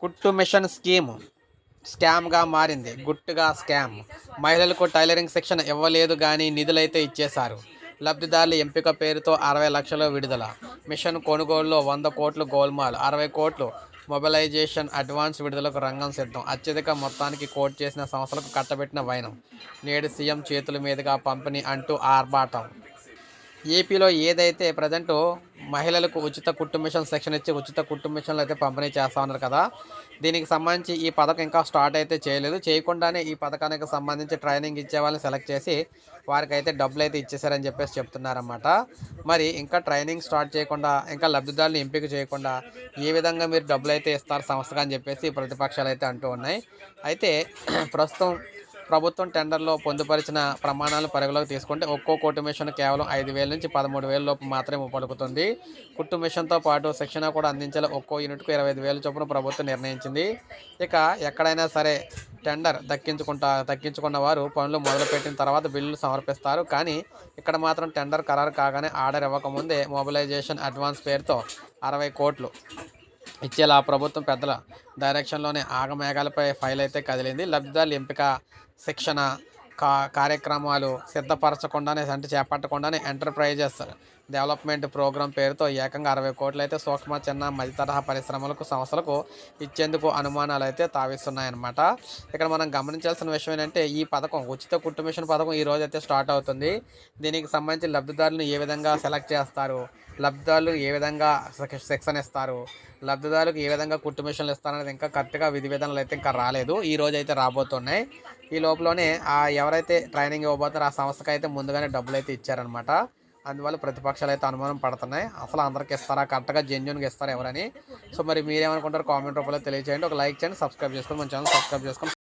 కుట్టు machine scheme. స్కామ్గా మారింది. గుట్టుగా స్కామ్. మహిళలకు టైలరింగ్ శిక్షణ ఇవ్వలేదు కానీ నిధులైతే ఇచ్చేశారు. లబ్ధిదారుల ఎంపిక పేరుతో అరవై లక్షల విడుదల. మిషన్ కొనుగోలులో వంద కోట్లు గోల్మాల్. అరవై కోట్లు మొబిలైజేషన్ అడ్వాన్స్ విడుదలకు రంగం సిద్ధం. అత్యధిక మొత్తానికి కోట్ చేసిన సంస్థలకు కట్టబెట్టిన వైనం. నేడు సీఎం చేతుల మీదుగా పంపిణీ అంటూ ఆర్భాటం. ఏపీలో ఏదైతే ప్రజెంట్ మహిళలకు ఉచిత కుట్టు మిషన్ సెక్షన్ ఇచ్చి ఉచిత కుట్టు మిషన్లు అయితే పంపిణీ చేస్తూ ఉన్నారు కదా దీనికి సంబంధించి ఈ పథకం ఇంకా స్టార్ట్ అయితే చేయలేదు. చేయకుండానే ఈ పథకానికి సంబంధించి ట్రైనింగ్ ఇచ్చే వాళ్ళని సెలెక్ట్ చేసి వారికి అయితే డబ్బులు అయితే ఇచ్చేసారని చెప్పేసి చెప్తున్నారన్నమాట. మరి ఇంకా ట్రైనింగ్ స్టార్ట్ చేయకుండా ఇంకా లబ్ధిదారులను ఎంపిక చేయకుండా ఏ విధంగా మీరు డబ్బులు అయితే ఇస్తారు సంస్థగా అని చెప్పేసి ప్రతిపక్షాలు అయితే అంటూ ఉన్నాయి. అయితే ప్రస్తుతం ప్రభుత్వం టెండర్లో పొందుపరిచిన ప్రమాణాలు పరుగులోకి తీసుకుంటే ఒక్కో కుట్టు మిషన్ కేవలం ఐదు వేల నుంచి పదమూడు వేల లోపు మాత్రమే పలుకుతుంది. కుట్టు మిషన్తో పాటు శిక్షణ కూడా అందించేలా ఒక్కో యూనిట్కు ఇరవై ఐదు వేల చొప్పున ప్రభుత్వం నిర్ణయించింది. ఇక ఎక్కడైనా సరే టెండర్ దక్కించుకుంటా దక్కించుకున్న వారు పనులు మొదలుపెట్టిన తర్వాత బిల్లులు సమర్పిస్తారు. కానీ ఇక్కడ మాత్రం టెండర్ ఖరారు కాగానే ఆర్డర్ ఇవ్వకముందే మొబిలైజేషన్ అడ్వాన్స్ పేరుతో అరవై కోట్లు ఇచ్చేలా ప్రభుత్వం పెద్దల డైరెక్షన్లోనే ఆగమేఘాలపై ఫైల్ అయితే కదిలింది. లబ్ధిదారుల ఎంపిక శిక్షణ కా కార్యక్రమాలు సిద్ధపరచకుండానే అంటే చేపట్టకుండానే ఎంటర్ప్రైజెస్ డెవలప్మెంట్ ప్రోగ్రాం పేరుతో ఏకంగా అరవై కోట్లు అయితే సూక్ష్మ చిన్న మధ్య తరహా పరిశ్రమలకు సంస్థలకు ఇచ్చేందుకు అనుమానాలు అయితే తావిస్తున్నాయన్నమాట. ఇక్కడ మనం గమనించాల్సిన విషయం ఏంటంటే ఈ పథకం ఉచిత కుట్టు మిషన్ పథకం ఈ రోజు అయితే స్టార్ట్ అవుతుంది. దీనికి సంబంధించి లబ్ధిదారులను ఏ విధంగా సెలెక్ట్ చేస్తారు? లబ్ధిదారులు ఏ విధంగా శిక్ష- శిక్షణ ఇస్తారు? లబ్ధిదారులకు ఏ విధంగా కుట్టు మిషన్లు ఇస్తారనేది ఇంకా కరెక్ట్గా విధి విధానాలు అయితే ఇంకా రాలేదు. ఈ రోజు అయితే రాబోతున్నాయి. ఈ లోపలనే ఆ ఎవరైతే ట్రైనింగ్ ఇవ్వబోతారో ఆ సంస్థకైతే ముందుగానే డబ్బులు అయితే ఇచ్చారనమాట అందువల్ల ప్రతిపక్షాలు అయితే అనుమానం పడుతున్నాయి. అసలు అందరికి ఇస్తారా? కరెక్ట్గా జెన్యున్గా ఇస్తారా ఎవరని? సో మరి మీరేమనుకుంటారు కామెంట్ రూపంలో తెలియజేయండి ఒక లైక్ చేయండి సబ్స్క్రైబ్ చేసుకొని మన ఛానల్ సబ్స్క్రైబ్ చేసుకొని